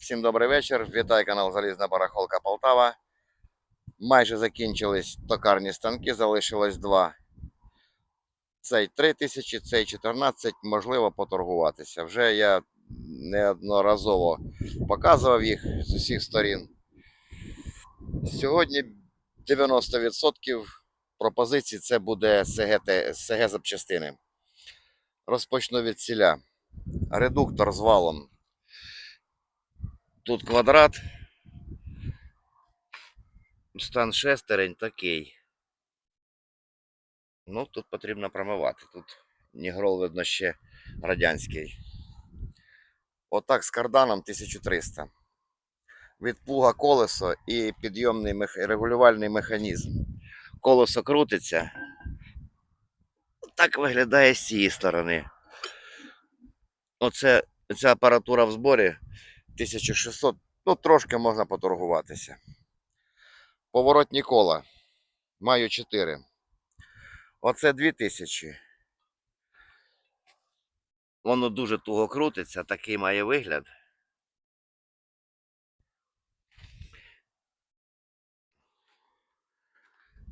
Всім добрий вечір. Вітаю канал Залізна Барахолка Полтава. Майже закінчились токарні станки, залишилось два. Цей 3 тисячі, цей 14, можливо поторгуватися. Вже я неодноразово показував їх з усіх сторін. Сьогодні 90% пропозицій це буде СГ, те- СГ. Розпочну від ціля. Редуктор з валом. Тут квадрат. Стан шестерень такий. Ну, тут потрібно промивати. Тут нігрол, видно, ще радянський. Отак з карданом 1300. Від плуга колесо і підйомний мех... регулювальний механізм. Колесо крутиться. Так виглядає з цієї сторони. Оце ця апаратура в зборі 1600. Ну, трошки можна поторгуватися. Поворотні кола. Маю 4. Оце 2000. Воно дуже туго крутиться, такий має вигляд.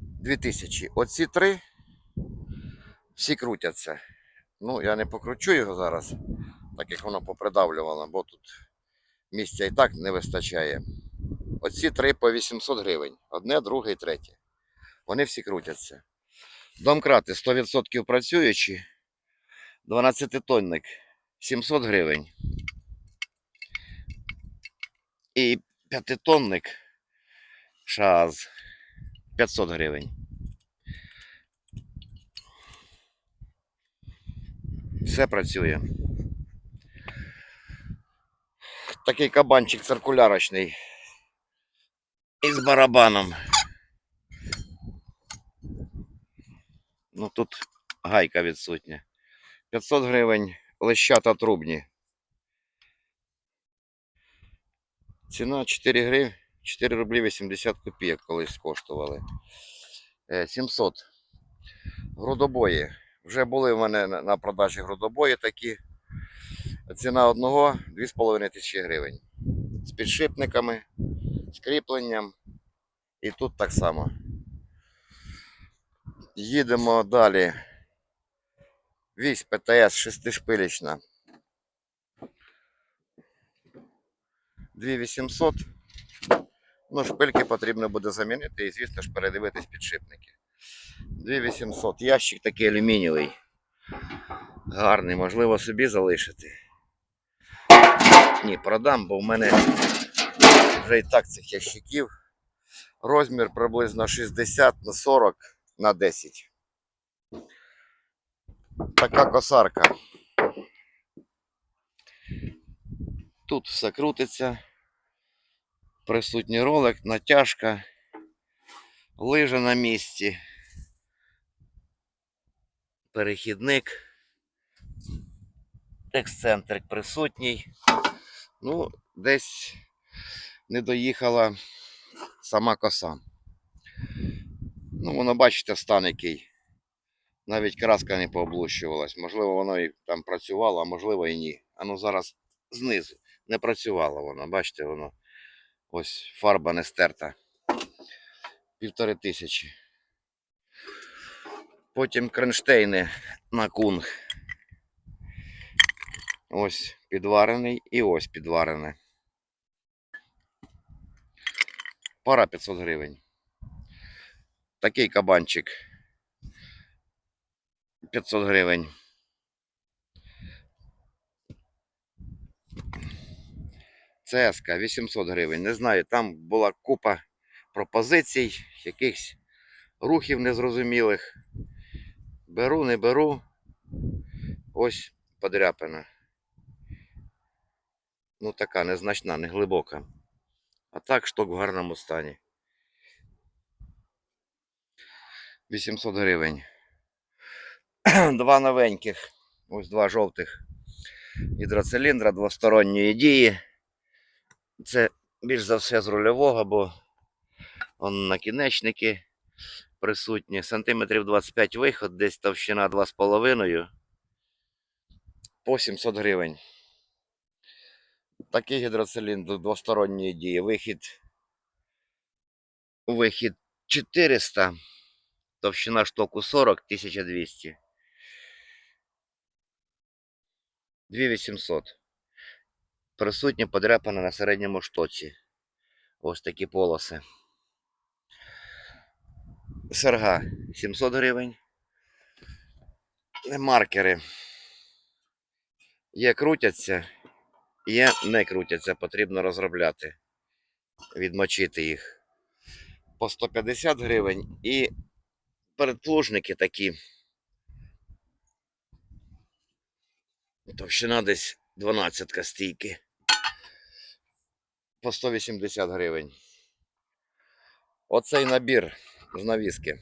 Дві тисячі. Оці три всі крутяться. Ну, я не покручу його зараз, так як воно попридавлювало, бо тут місця і так не вистачає. Оці три по 800 гривень. Одне, друге і третє. Вони всі крутяться. Домкрати 100% працюючі. 12-тонник 700 гривень. І 5-тонник ШАЗ 500 гривень. Все працює. Такий кабанчик циркулярочний. Із барабаном. Ну тут гайка відсутня. 500 гривень лещата трубні. Ціна 4 гривні, 4 рублі 80 копійок колись коштували. Е, 700. Грудобої. Вже були в мене на продажі грудобої такі. Ціна одного 2,5 тисячі гривень. З підшипниками, з кріпленням. І тут так само. Їдемо далі. Вісь ПТС шестишпилічна. 2800. Ну, шпильки потрібно буде замінити і, звісно ж, передивитись підшипники. 2800. Ящик такий алюмінієвий. Гарний, можливо, собі залишити. Ні, продам, бо в мене вже і так цих ящиків. Розмір приблизно 60 на 40 на 10. Така косарка. Тут все крутиться. Присутній ролик, натяжка, лижа на місці, перехідник, ексцентрик присутній. Ну, десь не доїхала сама коса. Ну, воно, бачите, стан який. Навіть краска не пооблущувалась. Можливо, воно і там працювало, а можливо і ні. А ну зараз знизу. Не працювало воно. Бачите, воно. Ось фарба не стерта. Півтори тисячі. Потім кронштейни на кунг. Ось підварений і ось підварене. Пара 500 гривень. Такий кабанчик 500 гривень. ЦСК 800 гривень. Не знаю, там була купа пропозицій, якихось рухів незрозумілих. Беру, не беру. Ось подряпина. Ну, така незначна, не глибока. А так шток в гарному стані. 800 гривень. Два новеньких. Ось два жовтих гідроциліндра двосторонньої дії. Це більш за все з рульового, бо он накінечники присутні. Сантиметрів 25 виход, десь товщина 2,5 по 700 гривень. Такий гідроциліндр двосторонньої дії. Вихід, вихід 400, товщина штоку 40, 1200. 2800. Присутні подряпини на середньому штоці. Ось такі полоси. Серга 700 гривень. Маркери. Є крутяться, є не крутяться, потрібно розробляти, відмочити їх. По 150 гривень і передплужники такі. Товщина десь 12 стійки. По 180 гривень. Оцей набір з навіски.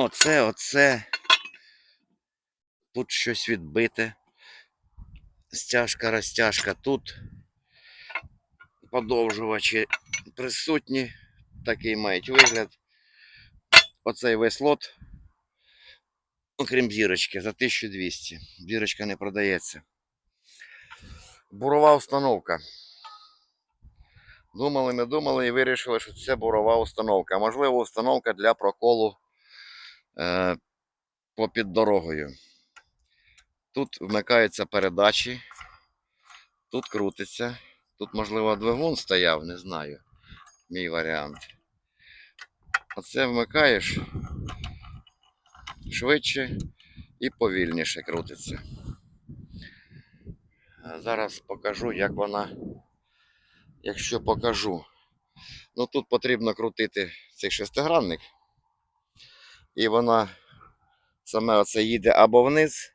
Оце, оце. Тут щось відбите. Стяжка, розтяжка. Тут подовжувачі присутні. Такий мають вигляд. Оцей весь лот, окрім зірочки, за 1200. Зірочка не продається. Бурова установка. Думали, не думали і вирішили, що це бурова установка. Можливо, установка для проколу попід дорогою. Тут вмикаються передачі, тут крутиться. Тут, можливо, двигун стояв, не знаю. Мій варіант. Оце вмикаєш швидше і повільніше крутиться. Зараз покажу, як вона, якщо покажу. Ну тут потрібно крутити цей шестигранник. І вона саме оце їде або вниз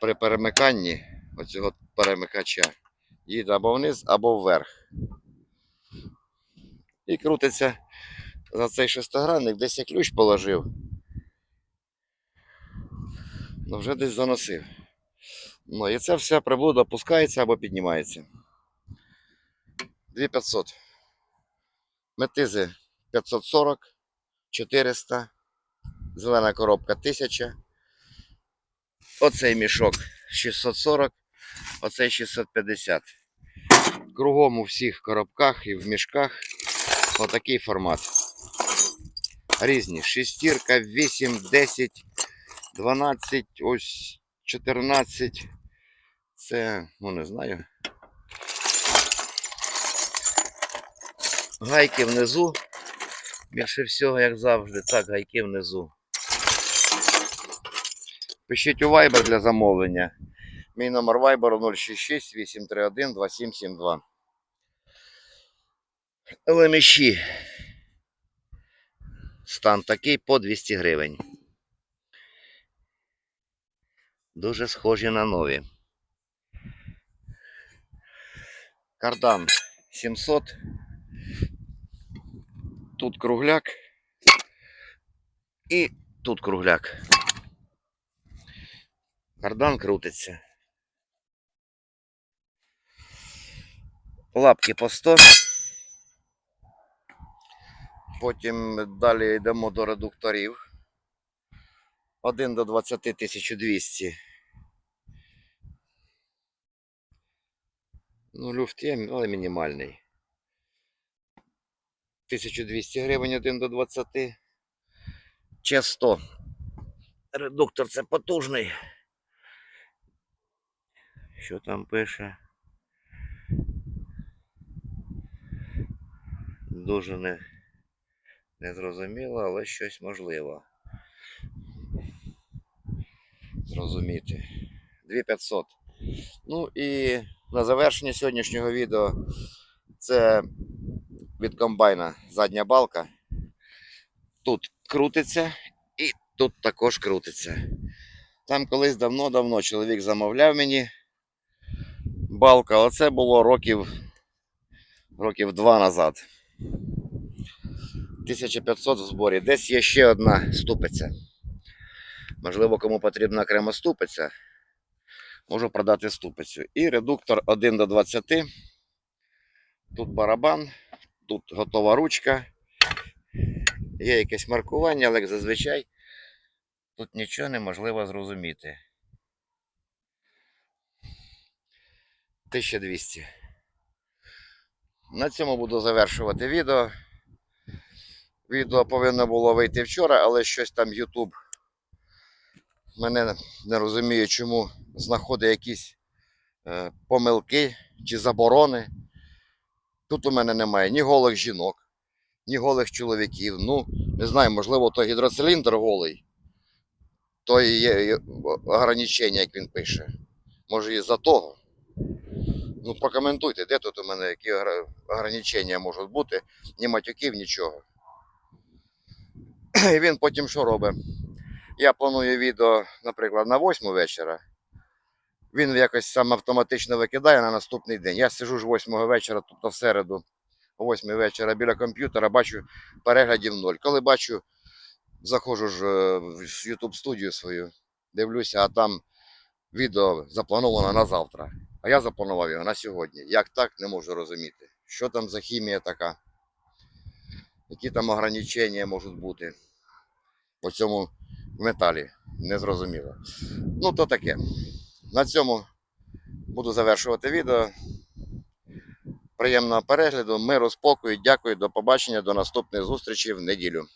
при перемиканні оцього перемикача. Їде або вниз, або вверх. І крутиться за цей шестигранник, десь я ключ положив. Ну вже десь заносив. Ну і ця вся приблуда опускається або піднімається. 2500. Метизи 540, 400, зелена коробка 1000. Оцей мішок 640, оцей 650. Кругом у всіх коробках і в мішках отакий формат. Різні. Шестірка, 8, 10, 12, ось 14. Це, ну не знаю. Гайки внизу. Більше всього, як завжди, так, гайки внизу. Пишіть у Viber для замовлення. Мій номер Viber 066 831 2772. Леміші. Стан такий по 200 гривень. Дуже схожі на нові. Кардан 700. Тут кругляк. І тут кругляк. Кардан крутиться. Лапки по 100. Потім далі йдемо до редукторів. 1 до 20 1200. Ну, люфт є, але мінімальний. 1200 гривень 1 до 20. Че 100. Редуктор це потужний. Що там пише? Дуже не, не зрозуміло, але щось можливо. Зрозуміти. 2500. Ну і на завершення сьогоднішнього відео це від комбайна задня балка. Тут крутиться і тут також крутиться. Там колись давно-давно чоловік замовляв мені балка, але це було років, років два назад. 1500 в зборі. Десь є ще одна ступиця. Можливо, кому потрібна окрема ступиця, можу продати ступицю. І редуктор 1 до 20. Тут барабан, тут готова ручка. Є якесь маркування, але як зазвичай Тут нічого неможливо зрозуміти. 1200. На цьому буду завершувати відео. Відео повинно було вийти вчора, але щось там YouTube мене не розуміє, чому знаходить якісь е, помилки чи заборони. Тут у мене немає ні голих жінок, ні голих чоловіків. Ну, не знаю, можливо, то гідроциліндр голий. То є є ограничення, як він пише. Може, і за того. Ну, прокоментуйте, де тут у мене які ограничення можуть бути, ні матюків, нічого. І він потім що робить? Я планую відео, наприклад, на 8 вечора. Він якось сам автоматично викидає на наступний день. Я сижу ж 8 вечора, тобто в середу, о 8 вечора біля комп'ютера, бачу переглядів ноль. Коли бачу, заходжу ж е, в YouTube студію свою, дивлюся, а там відео заплановано на завтра. А я запланував його на сьогодні. Як так, не можу розуміти. Що там за хімія така? Які там ограничення можуть бути по цьому металі? Незрозуміло. Ну, то таке. На цьому буду завершувати відео. Приємного перегляду, миру, спокою, дякую, до побачення, до наступних зустрічей в неділю.